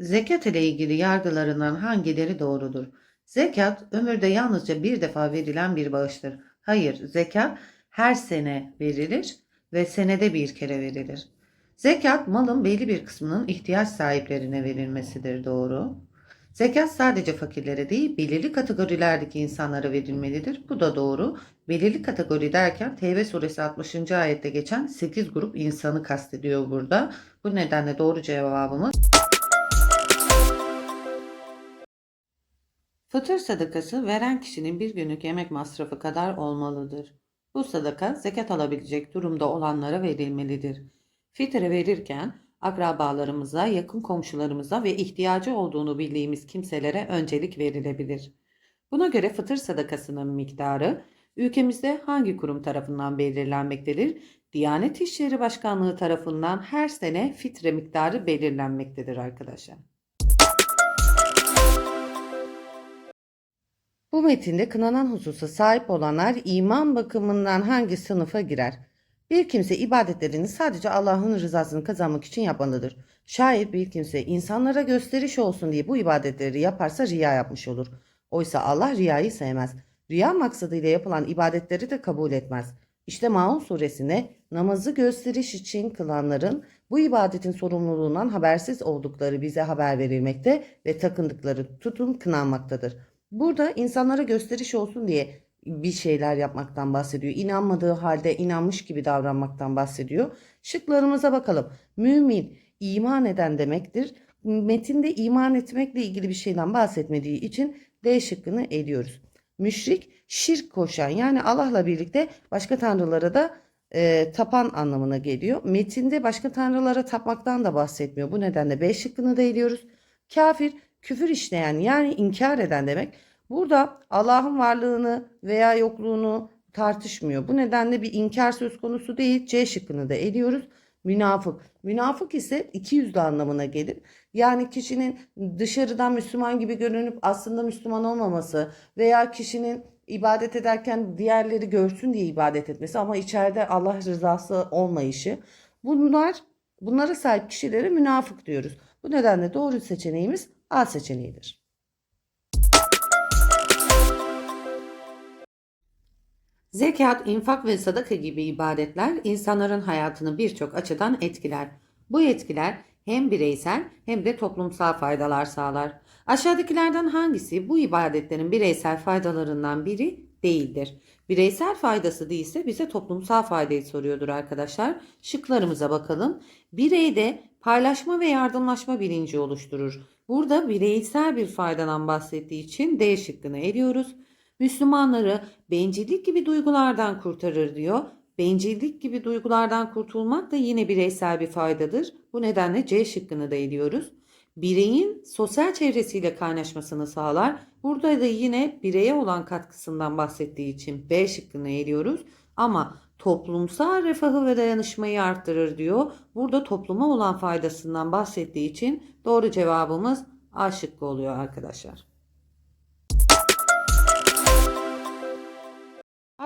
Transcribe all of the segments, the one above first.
Zekat ile ilgili yargılarından hangileri doğrudur? Zekat ömürde yalnızca bir defa verilen bir bağıştır. Hayır, zekat her sene verilir ve senede bir kere verilir. Zekat malın belli bir kısmının ihtiyaç sahiplerine verilmesidir doğru. Zekat sadece fakirlere değil belirli kategorilerdeki insanlara verilmelidir. Bu da doğru. Belirli kategori derken Tevbe suresi 60. ayette geçen 8 grup insanı kastediyor burada. Bu nedenle doğru cevabımız Fıtır sadakası veren kişinin bir günlük yemek masrafı kadar olmalıdır. Bu sadaka zekat alabilecek durumda olanlara verilmelidir. Fitre verirken akrabalarımıza, yakın komşularımıza ve ihtiyacı olduğunu bildiğimiz kimselere öncelik verilebilir. Buna göre fıtır sadakasının miktarı ülkemizde hangi kurum tarafından belirlenmektedir? Diyanet İşleri Başkanlığı tarafından her sene fitre miktarı belirlenmektedir arkadaşlar. Bu metinde kınanan hususa sahip olanlar iman bakımından hangi sınıfa girer? Bir kimse ibadetlerini sadece Allah'ın rızasını kazanmak için yapmalıdır. Şayet bir kimse insanlara gösteriş olsun diye bu ibadetleri yaparsa riya yapmış olur. Oysa Allah riyayı sevmez. Riya maksadıyla yapılan ibadetleri de kabul etmez. İşte Maun suresine namazı gösteriş için kılanların bu ibadetin sorumluluğundan habersiz oldukları bize haber verilmekte ve takındıkları tutum kınanmaktadır. Burada insanlara gösteriş olsun diye bir şeyler yapmaktan bahsediyor. İnanmadığı halde inanmış gibi davranmaktan bahsediyor. Şıklarımıza bakalım. Mümin, iman eden demektir. Metinde iman etmekle ilgili bir şeyden bahsetmediği için D şıkkını ediyoruz. Müşrik, şirk koşan yani Allah'la birlikte başka tanrılara da e, tapan anlamına geliyor. Metinde başka tanrılara tapmaktan da bahsetmiyor. Bu nedenle B şıkkını da ediyoruz. Kafir, küfür işleyen yani inkar eden demek. Burada Allah'ın varlığını veya yokluğunu tartışmıyor. Bu nedenle bir inkar söz konusu değil. C şıkkını da ediyoruz. Münafık. Münafık ise iki yüzlü anlamına gelir. Yani kişinin dışarıdan Müslüman gibi görünüp aslında Müslüman olmaması veya kişinin ibadet ederken diğerleri görsün diye ibadet etmesi ama içeride Allah rızası olmayışı. Bunlar bunlara sahip kişilere münafık diyoruz. Bu nedenle doğru seçeneğimiz A seçeneğidir. Zekat, infak ve sadaka gibi ibadetler insanların hayatını birçok açıdan etkiler. Bu etkiler hem bireysel hem de toplumsal faydalar sağlar. Aşağıdakilerden hangisi bu ibadetlerin bireysel faydalarından biri değildir? Bireysel faydası değilse bize toplumsal faydayı soruyordur arkadaşlar. Şıklarımıza bakalım. Bireyde paylaşma ve yardımlaşma bilinci oluşturur. Burada bireysel bir faydadan bahsettiği için D şıkkını eliyoruz. Müslümanları bencillik gibi duygulardan kurtarır diyor. Bencillik gibi duygulardan kurtulmak da yine bireysel bir faydadır. Bu nedenle C şıkkını da ediyoruz. Bireyin sosyal çevresiyle kaynaşmasını sağlar. Burada da yine bireye olan katkısından bahsettiği için B şıkkını eliyoruz. Ama toplumsal refahı ve dayanışmayı arttırır diyor. Burada topluma olan faydasından bahsettiği için doğru cevabımız A şıkkı oluyor arkadaşlar.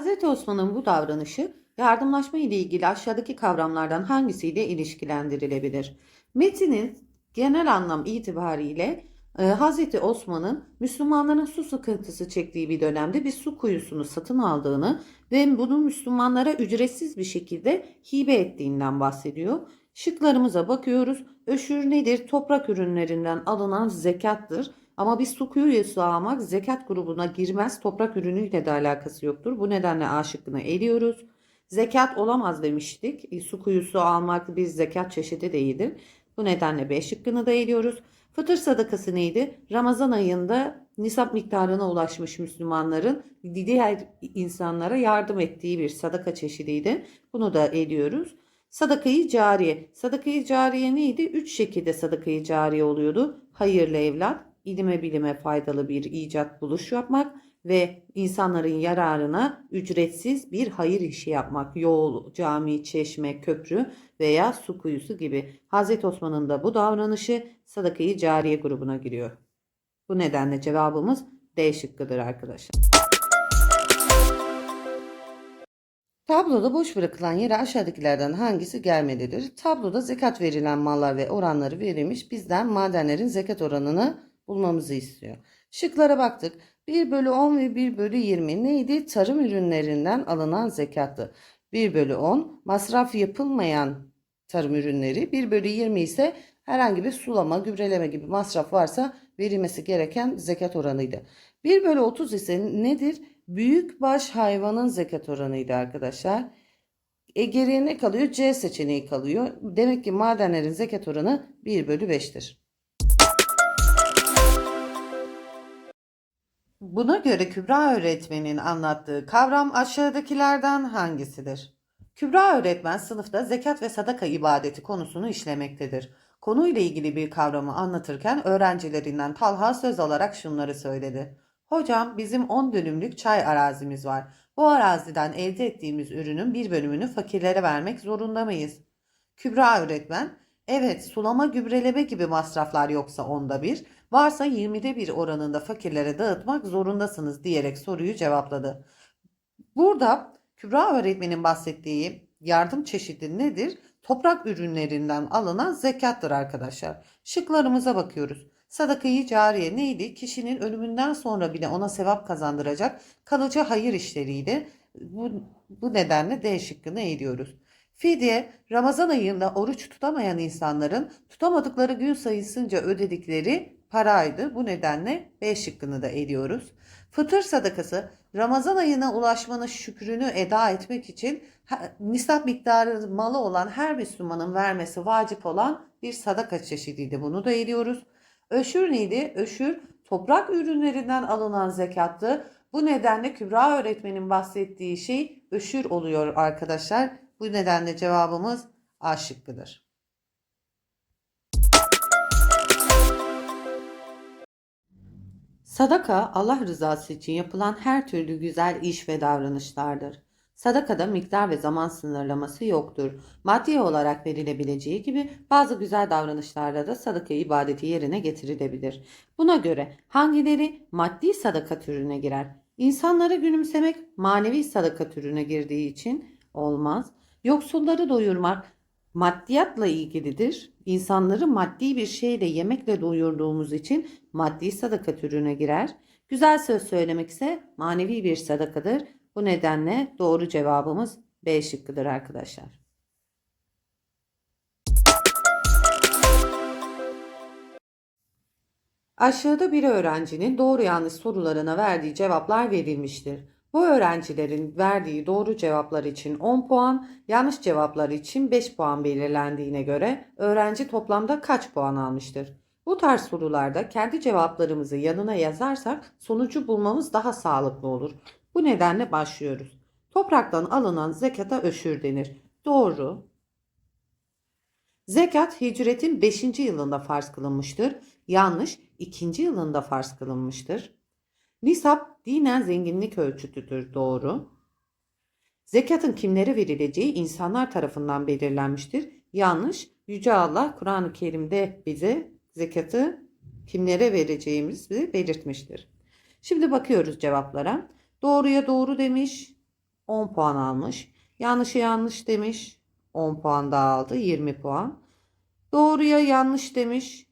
Hz. Osman'ın bu davranışı yardımlaşma ile ilgili aşağıdaki kavramlardan hangisiyle ilişkilendirilebilir? Metinin genel anlam itibariyle e, Hz. Osman'ın Müslümanların su sıkıntısı çektiği bir dönemde bir su kuyusunu satın aldığını ve bunu Müslümanlara ücretsiz bir şekilde hibe ettiğinden bahsediyor. Şıklarımıza bakıyoruz. Öşür nedir? Toprak ürünlerinden alınan zekattır. Ama biz su kuyusu almak zekat grubuna girmez. Toprak ürünüyle de alakası yoktur. Bu nedenle A şıkkını eliyoruz. Zekat olamaz demiştik. E, su kuyusu almak bir zekat çeşidi değildir. Bu nedenle B şıkkını da eliyoruz. Fıtır sadakası neydi? Ramazan ayında nisap miktarına ulaşmış Müslümanların diğer insanlara yardım ettiği bir sadaka çeşidiydi. Bunu da ediyoruz. Sadakayı cariye. Sadakayı cariye neydi? Üç şekilde sadakayı cariye oluyordu. Hayırlı evlat, ilime bilime faydalı bir icat buluş yapmak ve insanların yararına ücretsiz bir hayır işi yapmak. Yol, cami, çeşme, köprü veya su kuyusu gibi. Hazreti Osman'ın da bu davranışı sadakayı cariye grubuna giriyor. Bu nedenle cevabımız D şıkkıdır arkadaşlar. Tabloda boş bırakılan yere aşağıdakilerden hangisi gelmelidir? Tabloda zekat verilen mallar ve oranları verilmiş. Bizden madenlerin zekat oranını bulmamızı istiyor. Şıklara baktık. 1 bölü 10 ve 1 bölü 20 neydi? Tarım ürünlerinden alınan zekattı. 1 bölü 10 masraf yapılmayan tarım ürünleri. 1 bölü 20 ise herhangi bir sulama, gübreleme gibi masraf varsa verilmesi gereken zekat oranıydı. 1 bölü 30 ise nedir? Büyükbaş hayvanın zekat oranıydı arkadaşlar. E geriye ne kalıyor? C seçeneği kalıyor. Demek ki madenlerin zekat oranı 1 bölü 5'tir. Buna göre Kübra öğretmenin anlattığı kavram aşağıdakilerden hangisidir? Kübra öğretmen sınıfta zekat ve sadaka ibadeti konusunu işlemektedir. Konuyla ilgili bir kavramı anlatırken öğrencilerinden Talha söz alarak şunları söyledi. Hocam bizim 10 dönümlük çay arazimiz var. Bu araziden elde ettiğimiz ürünün bir bölümünü fakirlere vermek zorunda mıyız? Kübra öğretmen, evet sulama gübreleme gibi masraflar yoksa onda bir, varsa 20'de bir oranında fakirlere dağıtmak zorundasınız diyerek soruyu cevapladı. Burada Kübra öğretmenin bahsettiği yardım çeşidi nedir? Toprak ürünlerinden alınan zekattır arkadaşlar. Şıklarımıza bakıyoruz. Sadakayı cariye neydi? Kişinin ölümünden sonra bile ona sevap kazandıracak kalıcı hayır işleriydi. Bu, bu nedenle D şıkkını eliyoruz. Fidye, Ramazan ayında oruç tutamayan insanların tutamadıkları gün sayısınca ödedikleri paraydı. Bu nedenle B şıkkını da eliyoruz. Fıtır sadakası, Ramazan ayına ulaşmanın şükrünü eda etmek için nisap miktarı malı olan her Müslümanın vermesi vacip olan bir sadaka çeşidiydi. Bunu da eliyoruz. Öşür neydi? Öşür toprak ürünlerinden alınan zekattı. Bu nedenle Kübra öğretmenin bahsettiği şey öşür oluyor arkadaşlar. Bu nedenle cevabımız A şıkkıdır. Sadaka Allah rızası için yapılan her türlü güzel iş ve davranışlardır. Sadakada miktar ve zaman sınırlaması yoktur. Maddi olarak verilebileceği gibi bazı güzel davranışlarda da sadaka ibadeti yerine getirilebilir. Buna göre hangileri maddi sadaka türüne girer? İnsanları gülümsemek manevi sadaka türüne girdiği için olmaz. Yoksulları doyurmak maddiyatla ilgilidir. İnsanları maddi bir şeyle yemekle doyurduğumuz için maddi sadaka türüne girer. Güzel söz söylemek ise manevi bir sadakadır. Bu nedenle doğru cevabımız B şıkkıdır arkadaşlar. Aşağıda bir öğrencinin doğru yanlış sorularına verdiği cevaplar verilmiştir. Bu öğrencilerin verdiği doğru cevaplar için 10 puan, yanlış cevaplar için 5 puan belirlendiğine göre öğrenci toplamda kaç puan almıştır? Bu tarz sorularda kendi cevaplarımızı yanına yazarsak sonucu bulmamız daha sağlıklı olur. Bu nedenle başlıyoruz. Topraktan alınan zekata öşür denir. Doğru. Zekat hicretin 5. yılında farz kılınmıştır. Yanlış 2. yılında farz kılınmıştır. Nisap dinen zenginlik ölçütüdür. Doğru. Zekatın kimlere verileceği insanlar tarafından belirlenmiştir. Yanlış. Yüce Allah Kur'an-ı Kerim'de bize zekatı kimlere vereceğimizi belirtmiştir. Şimdi bakıyoruz cevaplara. Doğruya doğru demiş 10 puan almış. Yanlışa yanlış demiş 10 puan daha aldı 20 puan. Doğruya yanlış demiş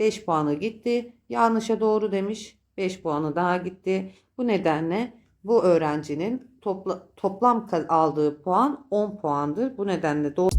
5 puanı gitti. Yanlışa doğru demiş 5 puanı daha gitti. Bu nedenle bu öğrencinin topla, toplam aldığı puan 10 puandır. Bu nedenle doğru.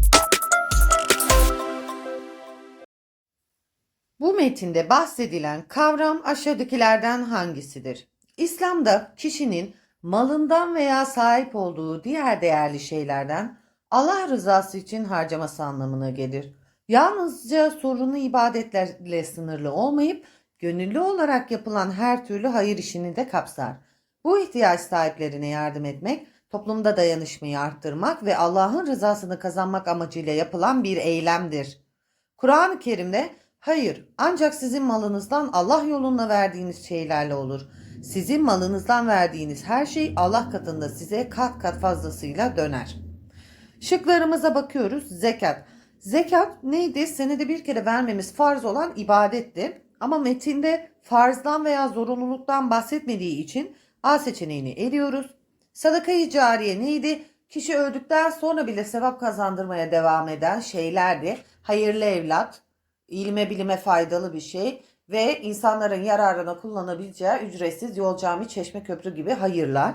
Bu metinde bahsedilen kavram aşağıdakilerden hangisidir? İslam'da kişinin malından veya sahip olduğu diğer değerli şeylerden Allah rızası için harcaması anlamına gelir. Yalnızca sorunu ibadetlerle sınırlı olmayıp gönüllü olarak yapılan her türlü hayır işini de kapsar. Bu ihtiyaç sahiplerine yardım etmek, toplumda dayanışmayı arttırmak ve Allah'ın rızasını kazanmak amacıyla yapılan bir eylemdir. Kur'an-ı Kerim'de hayır ancak sizin malınızdan Allah yolunda verdiğiniz şeylerle olur. Sizin malınızdan verdiğiniz her şey Allah katında size kat kat fazlasıyla döner. Şıklarımıza bakıyoruz. Zekat. Zekat neydi? Senede bir kere vermemiz farz olan ibadetti. Ama metinde farzdan veya zorunluluktan bahsetmediği için A seçeneğini eliyoruz. Sadaka-i cariye neydi? Kişi öldükten sonra bile sevap kazandırmaya devam eden şeylerdi. Hayırlı evlat, ilme bilime faydalı bir şey ve insanların yararına kullanabileceği ücretsiz yol cami çeşme köprü gibi hayırlar.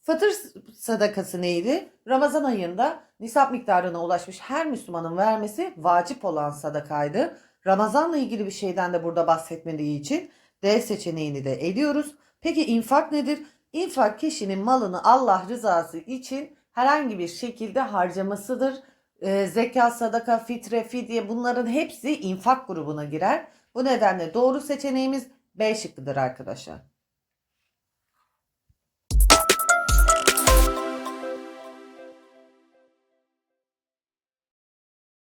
Fıtır sadakası neydi? Ramazan ayında nisap miktarına ulaşmış her Müslümanın vermesi vacip olan sadakaydı. Ramazanla ilgili bir şeyden de burada bahsetmediği için D seçeneğini de ediyoruz. Peki infak nedir? İnfak kişinin malını Allah rızası için herhangi bir şekilde harcamasıdır. Ee, zekat, sadaka, fitre, fidye bunların hepsi infak grubuna girer. Bu nedenle doğru seçeneğimiz B şıkkıdır arkadaşlar.